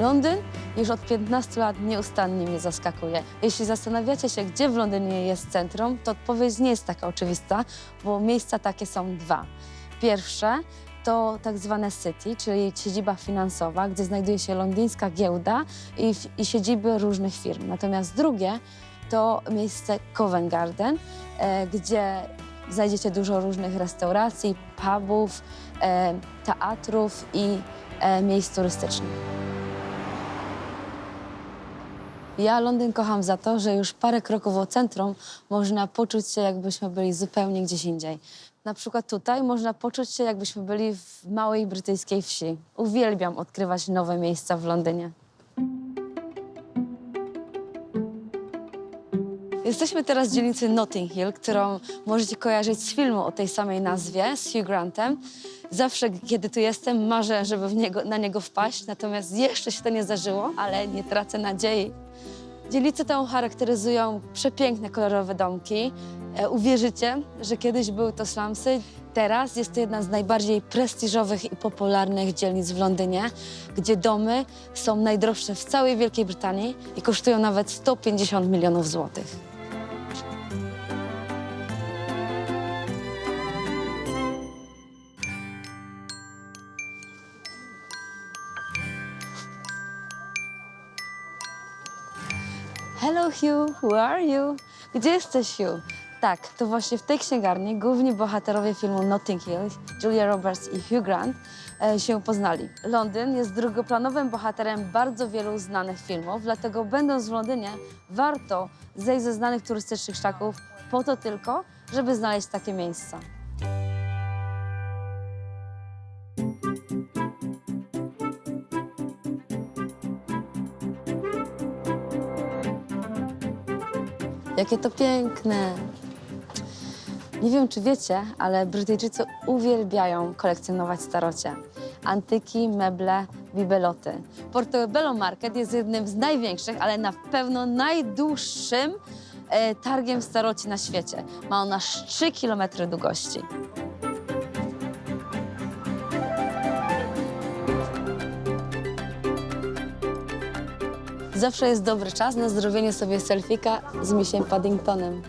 Londyn już od 15 lat nieustannie mnie zaskakuje. Jeśli zastanawiacie się, gdzie w Londynie jest centrum, to odpowiedź nie jest taka oczywista, bo miejsca takie są dwa. Pierwsze to tak zwane City, czyli siedziba finansowa, gdzie znajduje się londyńska giełda i, i siedziby różnych firm. Natomiast drugie to miejsce Covent Garden, e, gdzie znajdziecie dużo różnych restauracji, pubów, e, teatrów i e, miejsc turystycznych. Ja Londyn kocham za to, że już parę kroków od centrum można poczuć się, jakbyśmy byli zupełnie gdzieś indziej. Na przykład tutaj można poczuć się, jakbyśmy byli w małej brytyjskiej wsi. Uwielbiam odkrywać nowe miejsca w Londynie. Jesteśmy teraz w dzielnicy Notting Hill, którą możecie kojarzyć z filmu o tej samej nazwie, z Hugh Grantem. Zawsze, kiedy tu jestem, marzę, żeby niego, na niego wpaść, natomiast jeszcze się to nie zdarzyło, ale nie tracę nadziei. Dzielnicę tę charakteryzują przepiękne, kolorowe domki. E, uwierzycie, że kiedyś były to slumsy. Teraz jest to jedna z najbardziej prestiżowych i popularnych dzielnic w Londynie, gdzie domy są najdroższe w całej Wielkiej Brytanii i kosztują nawet 150 milionów złotych. Hello Hugh, who are you? Gdzie jesteś Hugh? Tak, to właśnie w tej księgarni główni bohaterowie filmu Notting Hill, Julia Roberts i Hugh Grant, e, się poznali. Londyn jest drugoplanowym bohaterem bardzo wielu znanych filmów, dlatego będąc w Londynie warto zejść ze znanych turystycznych szlaków po to tylko, żeby znaleźć takie miejsca. Jakie to piękne! Nie wiem, czy wiecie, ale Brytyjczycy uwielbiają kolekcjonować starocie. Antyki, meble, bibeloty. Portobello Market jest jednym z największych, ale na pewno najdłuższym e, targiem staroci na świecie. Ma on aż 3 km długości. Zawsze jest dobry czas na zrobienie sobie selfika z misiem Paddingtonem.